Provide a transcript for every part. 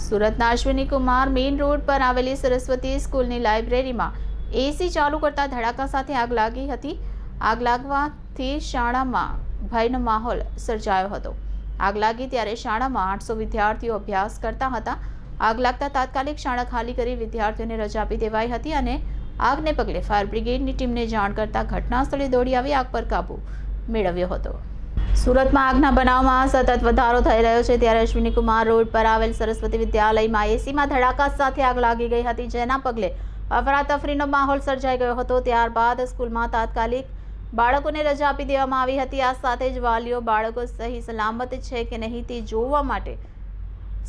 સુરતના Ashwini Kumar main road પર આવેલી સરસ્વતી સ્કૂલની લાઇબ્રેરીમાં એસી ચાલુ કરતા ધડાકા સાથે આગ લાગી હતી. આગ લાગવાથી શાળામાં ભયનો માહોલ સર્જાયો હતો. આગ લાગી ત્યારે શાળામાં આઠસો વિદ્યાર્થીઓ અભ્યાસ કરતા હતા. આગ લાગતા તાત્કાલિક શાળા ખાલી કરી વિદ્યાર્થીઓને રજા આપી દેવાઈ હતી અને આગને પગલે ફાયર બ્રિગેડની ટીમને જાણ કરતા ઘટના સ્થળે દોડી આવી આગ પર કાબૂ મેળવ્યો હતો. સુરતમાં આગના બનાવમાં સતત વધારો થઈ રહ્યો છે. ત્યારે અશ્વિની કુમાર રોડ પર આવેલ સરસ્વતી વિદ્યાલયમાં એસીમાં ધડાકા સાથે આગ લાગી ગઈ હતી, જેના પગલે અફરાતફરીનો માહોલ સર્જાઈ ગયો હતો. ત્યારબાદ સ્કૂલમાં તાત્કાલિક બાળકોને રજા આપી દેવામાં આવી હતી. આ સાથે જ વાલીઓ બાળકો સહી સલામત છે કે નહીં તે જોવા માટે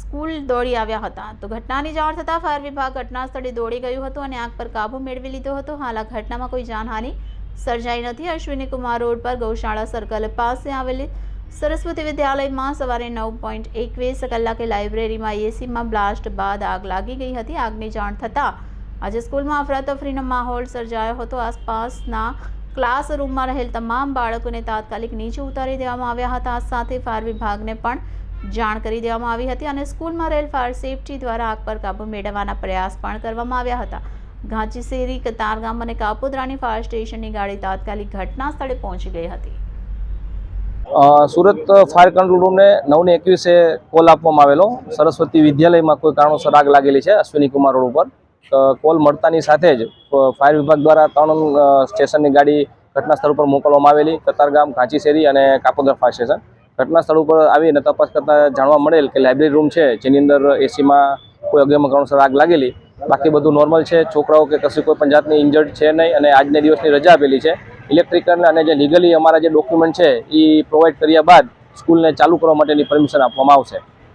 સ્કૂલ દોડી આવ્યા હતા. તો ઘટનાની જાણ થતાં ફાયર વિભાગ ઘટના સ્થળે દોડી ગયું હતું અને આગ પર કાબૂ મેળવી લીધો હતો. હાલ આ ઘટનામાં કોઈ જાનહાનિ સર્જાઈ નથી. અશ્વિની કુમાર રોડ પર ગૌશાળા સર્કલ પાસે આવેલી સરસ્વતી વિદ્યાલયમાં સવારે નવ પોઈન્ટ એકવીસ કલાકે લાઇબ્રેરીમાં એસીમાં બ્લાસ્ટ બાદ આગ લાગી ગઈ હતી. આગની જાણ થતાં આજે સ્કૂલમાં અફરાતફરીનો માહોલ સર્જાયો હતો. આસપાસના ક્લાસરૂમમાં રહેલ તમામ બાળકોને તાત્કાલિક નીચે ઉતારી દેવામાં આવ્યા હતા. સાથે ફાયર વિભાગને પણ જાણ કરી દેવામાં આવી હતી અને સ્કૂલમાં રહેલ ફાયર સેફટી દ્વારા આગ પર કાબૂ મેળવવાના પ્રયાસ પણ કરવામાં આવ્યા હતા. ઘાંચીસેરી, કતારગામ અને કાપોદ્રાની ફાયર સ્ટેશનની ગાડી તાત્કાલિક ઘટના સ્થળે પહોંચી ગઈ હતી. સુરત ફાયર કંટ્રોલ રૂમને નવને એકવીસે કોલ આપવામાં આવેલો. સરસ્વતી વિદ્યાલયમાં કોઈ કારણોસર આગ લાગેલી છે અશ્વિની કુમાર રોડ ઉપર. કોલ મળતાની સાથે જ ફાયર વિભાગ દ્વારા ત્રણ સ્ટેશનની ગાડી ઘટના સ્થળ ઉપર મોકલવામાં આવેલી. કતારગામ, ઘાંચીસેરી અને કાપોદર ફાયર સ્ટેશન. ઘટના સ્થળ ઉપર આવીને તપાસ કરતાં જાણવા મળેલ કે લાઇબ્રેરી રૂમ છે, જેની અંદર એસીમાં કોઈ અગમ્ય કારણોસર આગ લાગેલી. બાકી બધું નોર્મલ છે. છોકરાઓ કે કશું કોઈ પણ જાતની ઇન્જર્ડ છે નહીં અને આજને દિવસની રજા આપેલી છે. ઇલેક્ટ્રિકલ અને જે લીગલી અમારા જે ડોક્યુમેન્ટ છે એ પ્રોવાઈડ કર્યા બાદ સ્કૂલને ચાલુ કરવા માટેની પરમિશન આપવામાં આવશે.